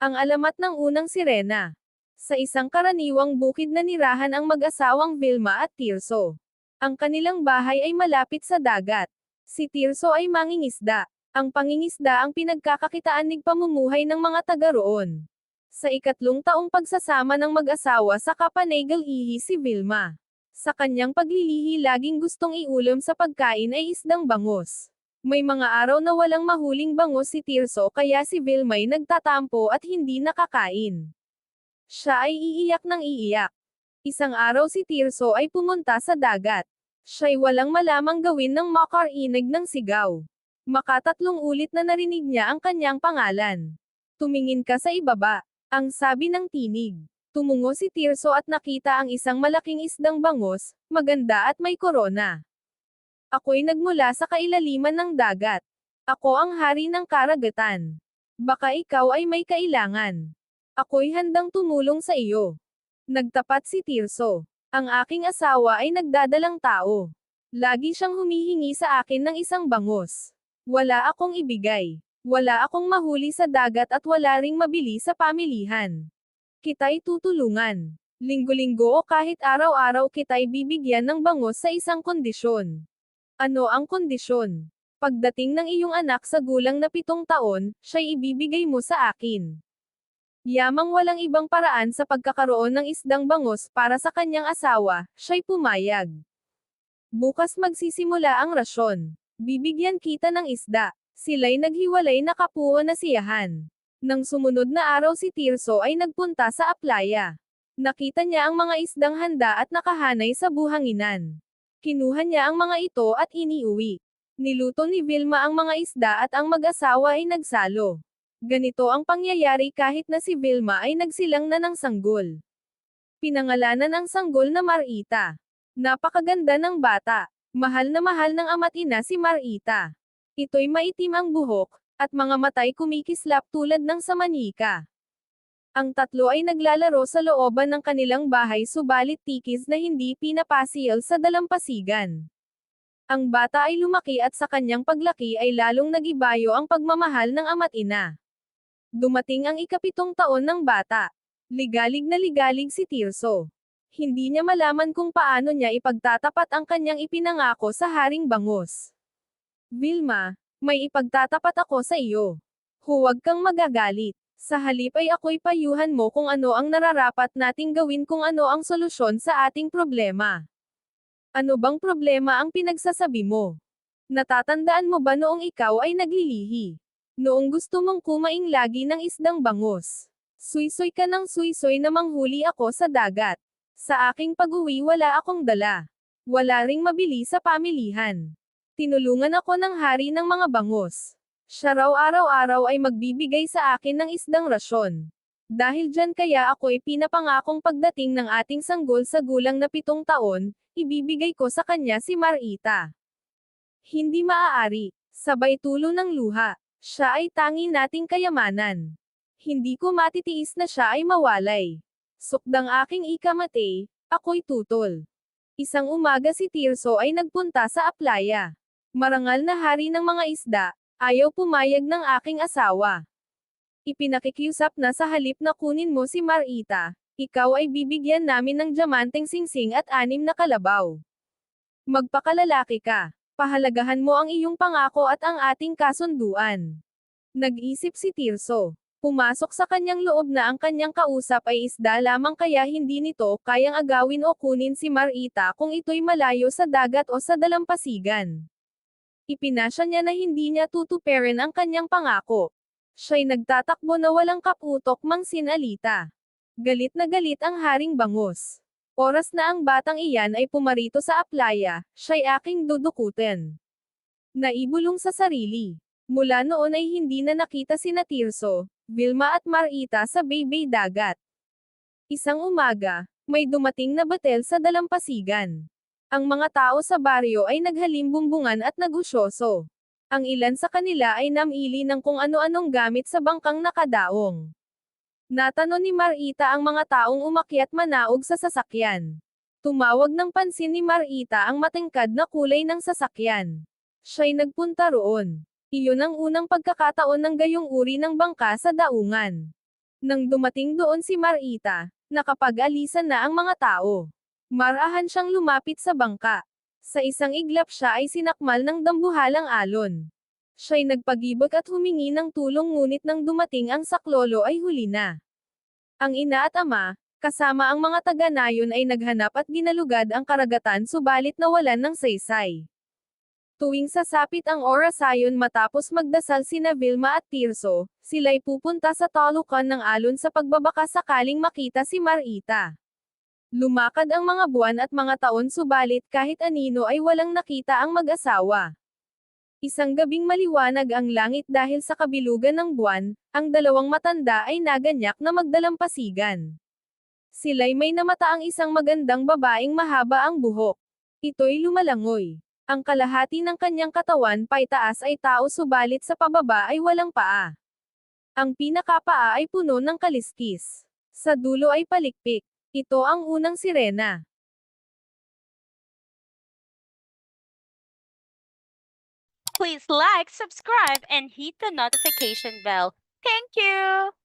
Ang alamat ng unang sirena. Sa isang karaniwang bukid na nirahan ang mag-asawang Vilma at Tirso. Ang kanilang bahay ay malapit sa dagat. Si Tirso ay mangingisda. Ang pangingisda ang pinagkakakitaan nig pamumuhay ng mga taga roon. Sa ikatlong taong pagsasama ng mag-asawa sa Kapanagal Ihi si Vilma. Sa kanyang paglilihi laging gustong iulam sa pagkain ay isdang bangus. May mga araw na walang mahuling bangus si Tirso kaya si Vilma ay nagtatampo at hindi nakakain. Siya ay iiyak ng iiyak. Isang araw si Tirso ay pumunta sa dagat. Siya'y walang malamang gawin ng makarinig ng sigaw. Makatatlong ulit na narinig niya ang kanyang pangalan. Tumingin ka sa ibaba. Ang sabi ng tinig. Tumungo si Tirso at nakita ang isang malaking isdang bangus, maganda at may korona. Ako'y nagmula sa kailaliman ng dagat. Ako ang hari ng karagatan. Baka ikaw ay may kailangan. Ako'y handang tumulong sa iyo. Nagtapat si Tirso. Ang aking asawa ay nagdadalang tao. Lagi siyang humihingi sa akin ng isang bangus. Wala akong ibigay. Wala akong mahuli sa dagat at wala ring mabili sa pamilihan. Kita'y tutulungan. Linggo-linggo o kahit araw-araw kita'y bibigyan ng bangus sa isang kondisyon. Ano ang kondisyon? Pagdating ng iyong anak sa gulang na pitong taon, siya'y ibibigay mo sa akin. Yamang walang ibang paraan sa pagkakaroon ng isdang bangus para sa kanyang asawa, siya'y pumayag. Bukas magsisimula ang rasyon. Bibigyan kita ng isda. Sila'y naghiwalay na kapuo na siyahan. Nang sumunod na araw si Tirso ay nagpunta sa aplaya. Nakita niya ang mga isdang handa at nakahanay sa buhanginan. Kinuha niya ang mga ito at iniuwi. Niluto ni Vilma ang mga isda at ang mag-asawa ay nagsalo. Ganito ang pangyayari kahit na si Vilma ay nagsilang na ng sanggol. Pinangalanan ang sanggol na Marita. Napakaganda ng bata. Mahal na mahal ng ama't ina si Marita. Ito'y maitim ang buhok, at mga matay kumikislap tulad ng sa manika. Ang tatlo ay naglalaro sa looban ng kanilang bahay subalit tikis na hindi pinapasil sa dalampasigan. Ang bata ay lumaki at sa kanyang paglaki ay lalong nagibayo ang pagmamahal ng ama't ina. Dumating ang ikapitong taon ng bata. Ligalig na ligalig si Tirso. Hindi niya malaman kung paano niya ipagtatapat ang kanyang ipinangako sa Haring Bangus. Vilma, may ipagtatapat ako sa iyo. Huwag kang magagalit. Sa halip ay ako'y payuhan mo kung ano ang nararapat nating gawin kung ano ang solusyon sa ating problema. Ano bang problema ang pinagsasabi mo? Natatandaan mo ba noong ikaw ay naglilihi? Noong gusto mong kumaing lagi ng isdang bangus. Suisoy ka ng suisoy na manghuli ako sa dagat. Sa aking pag-uwi wala akong dala. Wala ring mabili sa pamilihan. Tinulungan ako ng hari ng mga bangus. Siya raw araw-araw ay magbibigay sa akin ng isdang rasyon. Dahil dyan kaya ako pinapangakong pagdating ng ating sanggol sa gulang na pitong taon, ibibigay ko sa kanya si Marita. Hindi maaari. Sabay tulo ng luha. Siya ay tangi nating kayamanan. Hindi ko matitiis na siya ay mawalay. Sukdang aking ikamate, ako'y tutol. Isang umaga si Tirso ay nagpunta sa aplaya. Marangal na hari ng mga isda, ayaw pumayag ng aking asawa. Ipinakikiusap na sa halip na kunin mo si Marita, ikaw ay bibigyan namin ng diamanteng singsing at anim na kalabaw. Magpakalalaki ka. Pahalagahan mo ang iyong pangako at ang ating kasunduan. Nag-isip si Tirso. Pumasok sa kanyang loob na ang kanyang kausap ay isda lamang kaya hindi nito kayang agawin o kunin si Marita kung ito'y malayo sa dagat o sa dalampasigan. Ipinasya niya na hindi niya tutuperin ang kanyang pangako. Siya'y nagtatakbo na walang kaputok mang sinalita. Galit na galit ang haring bangus. Oras na ang batang iyan ay pumarito sa aplaya, siya'y aking dudukutin. Naibulong sa sarili. Mula noon ay hindi na nakita si Tirso, Vilma at Marita sa baybay dagat. Isang umaga, may dumating na batel sa dalampasigan. Ang mga tao sa baryo ay naghalimbungbungan at nagusyoso. Ang ilan sa kanila ay namili ng kung ano-anong gamit sa bangkang nakadaong. Natano ni Marita ang mga taong umakyat manaog sa sasakyan. Tumawag ng pansin ni Marita ang matingkad na kulay ng sasakyan. Siya'y nagpunta roon. Iyon ang unang pagkakataon ng gayong uri ng bangka sa daungan. Nang dumating doon si Marita, nakapag-alisan na ang mga tao. Marahan siyang lumapit sa bangka. Sa isang iglap siya ay sinakmal ng dambuhalang alon. Siya'y nagpagibot at humingi ng tulong ngunit nang dumating ang saklolo ay huli na. Ang ina at ama, kasama ang mga taga-nayon ay naghanap at ginalugad ang karagatan subalit nawalan ng saysay. Tuwing sasapit ang orasayon matapos magdasal sina Vilma at Tirso, sila'y pupunta sa talukan ng alon sa pagbabaka sakaling makita si Marita. Lumakad ang mga buwan at mga taon subalit kahit anino ay walang nakita ang mag-asawa. Isang gabing maliwanag ang langit dahil sa kabilugan ng buwan, ang dalawang matanda ay naganyak na magdalampasigan. Sila'y may namata ang isang magandang babaeng mahaba ang buhok. Ito'y lumalangoy. Ang kalahati ng kanyang katawan paitaas ay tao subalit sa pababa ay walang paa. Ang pinakapaa ay puno ng kaliskis. Sa dulo ay palikpik. Ito ang unang sirena. Please like, subscribe, and hit the notification bell. Thank you!